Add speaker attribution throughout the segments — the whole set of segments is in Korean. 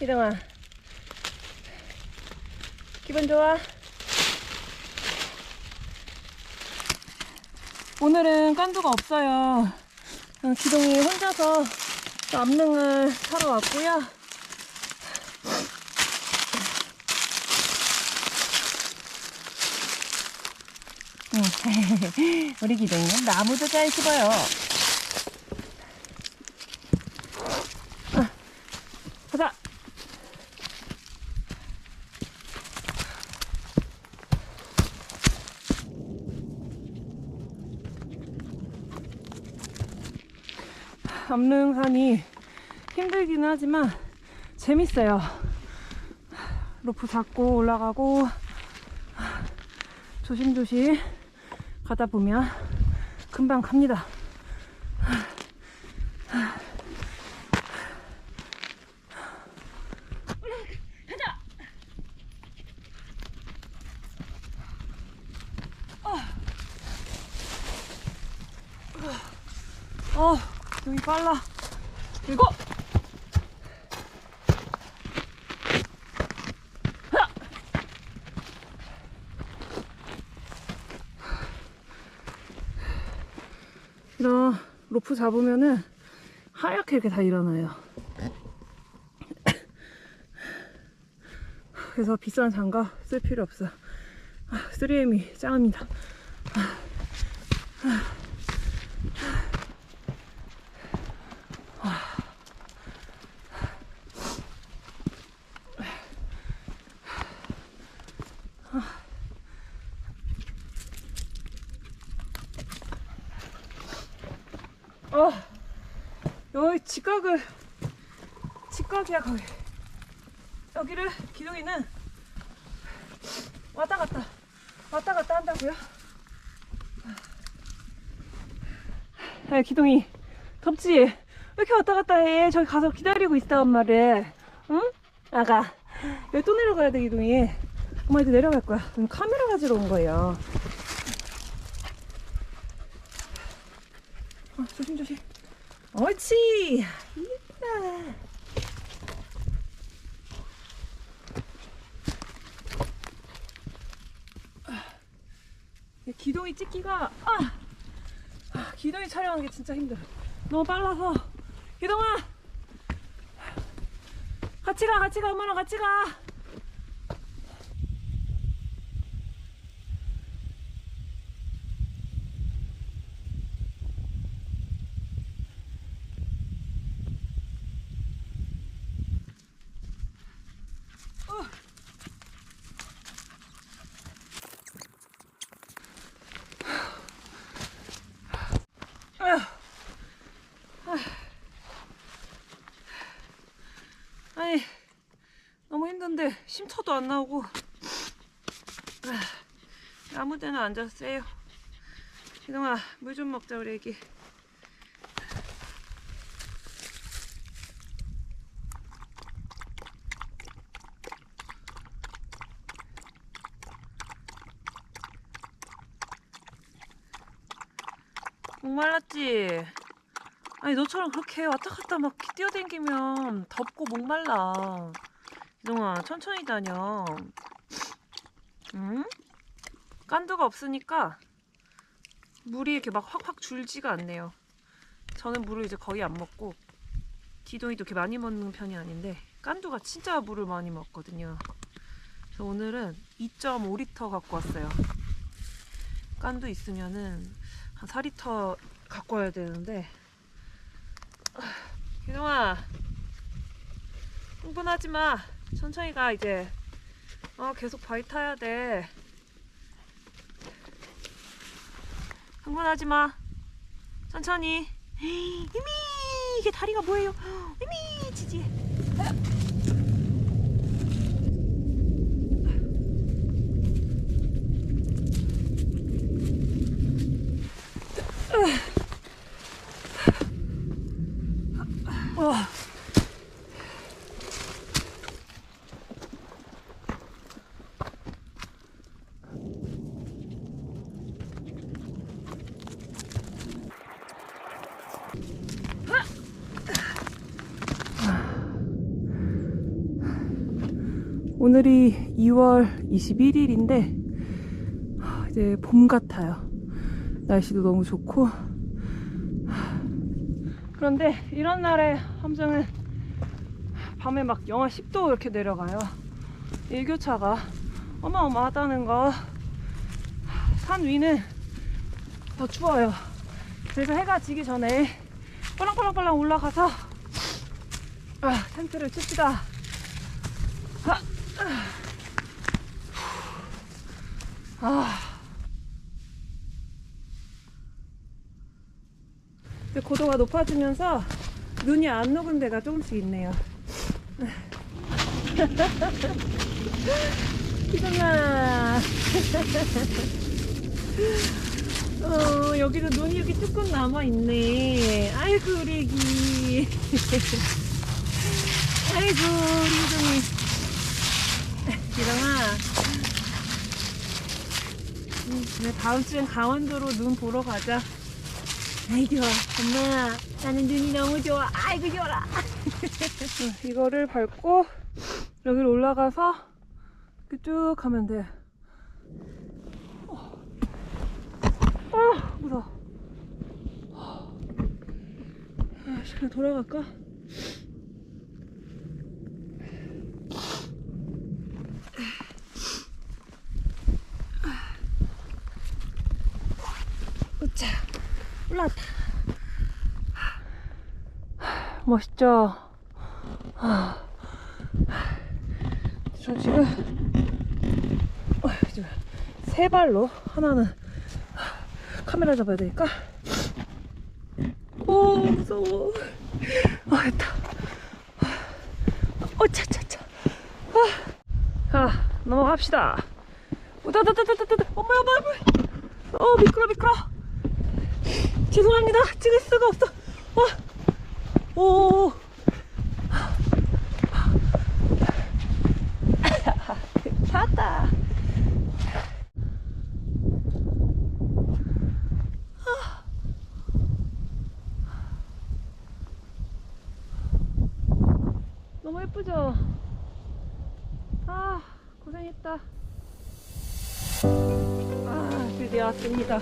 Speaker 1: 희동아. 기분 좋아? 오늘은 깐두가 없어요. 어, 기동이 혼자서 또 암릉을 타러 왔고요. 음, 우리 기동이는 나무도 잘 씹어요. 암릉산이 힘들기는 하지만 재밌어요. 로프 잡고 올라가고 조심조심 가다 보면 금방 갑니다. 가자! 어, 여기 빨라. 하나! 이런 로프 잡으면은 하얗게 이렇게 다 일어나요. 그래서 비싼 장갑 쓸 필요 없어. 아, 3M이 짱입니다. 어, 여기 직각을, 직각이야, 거기. 여기를 기둥이는 왔다 갔다, 왔다 갔다 한다고요? 야, 기둥이, 덥지? 왜 이렇게 왔다 갔다 해? 저기 가서 기다리고 있단 말이야. 응? 아가. 여기 또 내려가야 돼, 기둥이. 엄마 이제 내려갈 거야. 카메라 가지러 온 거예요. 어, 조심 조심. 옳지. 이쁘다. 이 기동이 찍기가 아, 아 기동이 촬영하는 게 진짜 힘들어. 너무 빨라서 기동아 같이 가 같이 가 엄마랑 같이 가. 아휴. 아니 힘든데 쉼터도 안 나오고. 아, 아무 데나 앉아서 쎄요. 기동아 물 좀 먹자 우리 애기. 목말랐지? 아니 너처럼 그렇게 왔다 갔다 막 뛰어댕기면 덥고 목말라 이동아 천천히 다녀. 응? 깐두가 없으니까 물이 이렇게 막 확확 줄지가 않네요. 저는 물을 이제 거의 안 먹고 기동이도 이렇게 많이 먹는 편이 아닌데 깐두가 진짜 물을 많이 먹거든요. 그래서 오늘은 2.5리터 갖고 왔어요. 깐두 있으면은 한 4리터 갖고 와야 되는데. 기동아 흥분하지 마 천천히 가 이제 어 계속 바위 타야 돼. 흥분하지 마. 천천히. 이미! 이게 다리가 뭐예요? 이미! 지지. 와. 오늘이 2월 21일인데 이제 봄 같아요. 날씨도 너무 좋고 그런데 이런 날에 함정은 밤에 막 영하 10도 이렇게 내려가요. 일교차가 어마어마하다는 거. 산 위는 더 추워요. 그래서 해가 지기 전에 빨랑빨랑빨랑 올라가서 아, 텐트를 칩시다. 아. 고도가 높아지면서 눈이 안 녹은 데가 조금씩 있네요. 기동아. 어, 여기도 눈이 이렇게 조금 남아있네. 아이고, 우리 애기. 아이고, 우리 희동이. 기동아. 음, 그래, 다음 주엔 강원도로 눈 보러 가자. 아이고, 엄마. 나는 눈이 너무 좋아. 아이고, 좋아라. 이거를 밟고, 여기로 올라가서, 쭉 가면 돼. 아, 무서워. 아, 씨, 그냥 돌아갈까? 으차, 올라왔다. 멋있죠? 아, 저 지금, 세 발로 하나는 카메라 잡아야 되니까. 오, 무서워. 아, 됐다. 어, 차차차. 아, 자, 넘어갑시다. 우다다다다다다. 엄마야, 엄마야, 엄마야. 어, 미끄러, 미끄러. 죄송합니다. 찍을 수가 없어. 어. 오. 찾았다. 너무 예쁘죠? 아, 고생했다. 아, 드디어 왔습니다.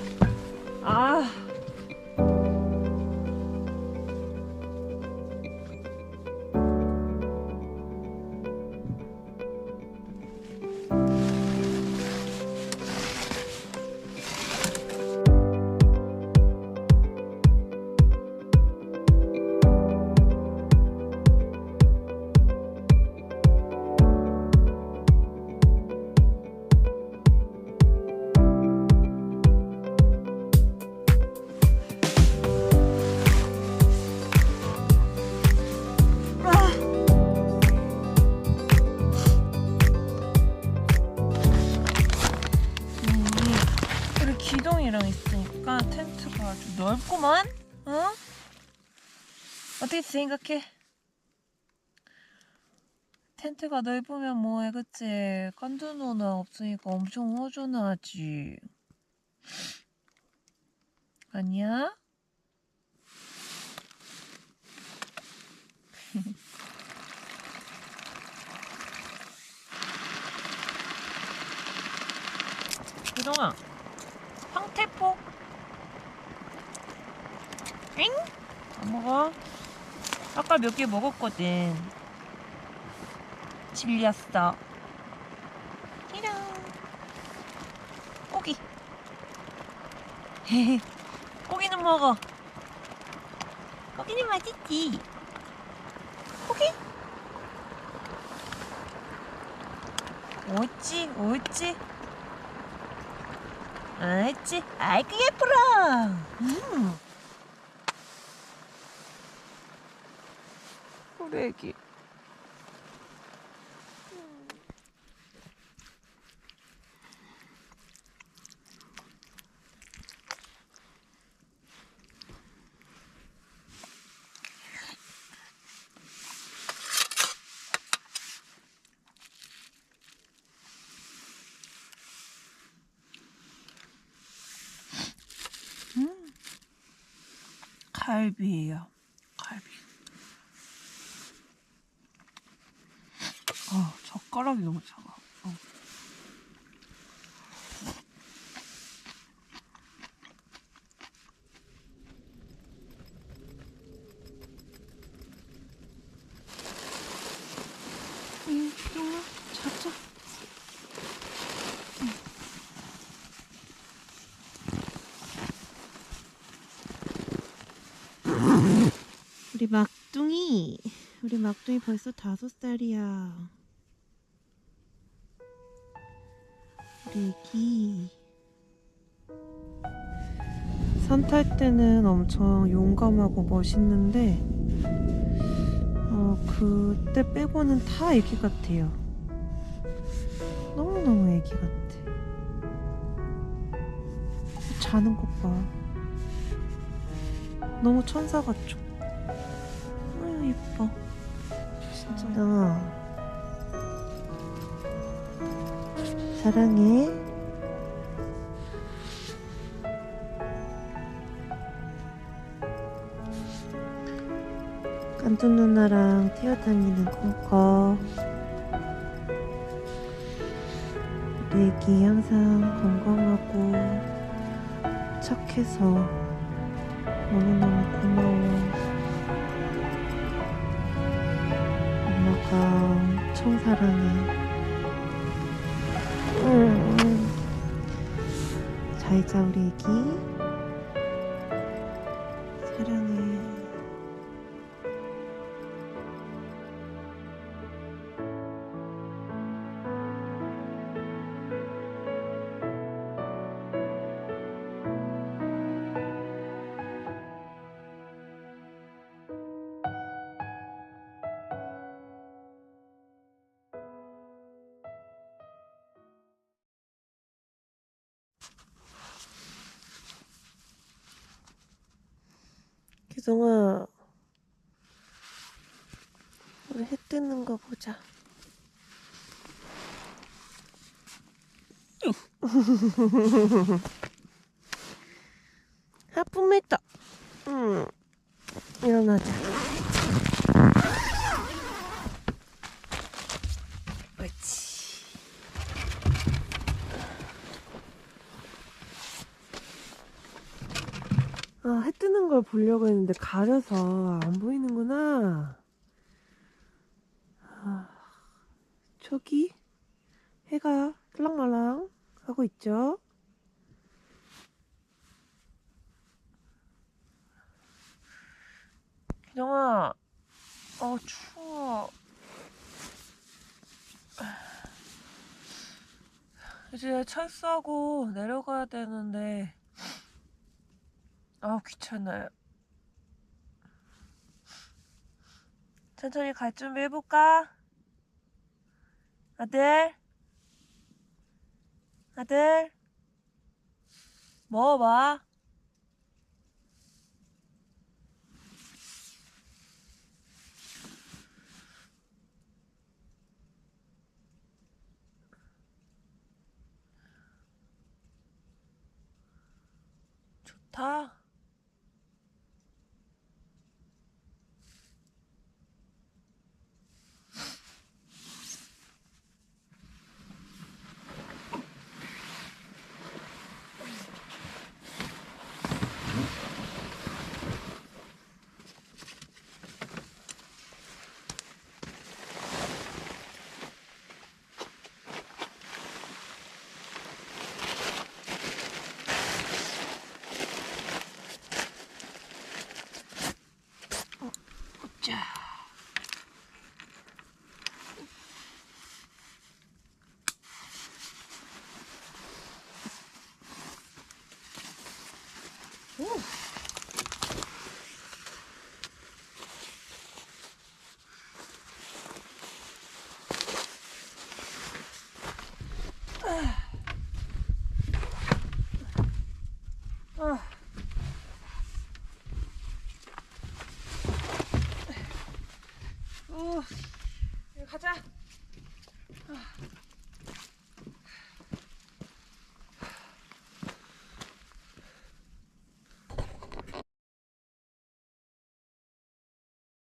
Speaker 1: 어떻게 생각해? 텐트가 넓으면 뭐해, 그치? 깐두노나 없으니까 엄청 허전하지. 아니야? 기동아, 황태포? 엥? 안 먹어? 아까 몇 개 먹었거든. 질렸어. 이랑 고기. 고기는 먹어. 고기는 맛있지. 고기? 옳지, 옳지. 옳지. 아이고 예쁘라. 음. 우리 애기. 갈비예요. 갈비. 어, 젓가락이 너무 작아. 어.
Speaker 2: 우리 막둥이 우리 막둥이 벌써 다섯 살이야 우리 애기 산 탈 때는 엄청 용감하고 멋있는데 어 그때 빼고는 다 애기 같아요. 너무너무 애기 같아. 자는 것봐. 너무 천사 같죠? 아유 이뻐. 진짜. 너 사랑해. 깐뚜 누나랑 뛰어다니는 꿈꿔 우리 애기 항상 건강하고 착해서 너무너무 고마워. 엄마가 엄청 사랑해. 잘 자 우리 애기. 기성아, 우리 해 뜨는 거 보자. 하품했다. 응. 일어나자. 옳지. 아, 해 뜨는 걸 보려고 했는데 가려서 안 보이는구나. 아, 저기 해가 들랑말랑 하고 있죠.
Speaker 1: 기정아, 어 추워. 이제 철수하고 내려가야 되는데, 아 귀찮아요. 천천히 갈 준비 해볼까? 아들, 아들, 먹어봐. 좋다.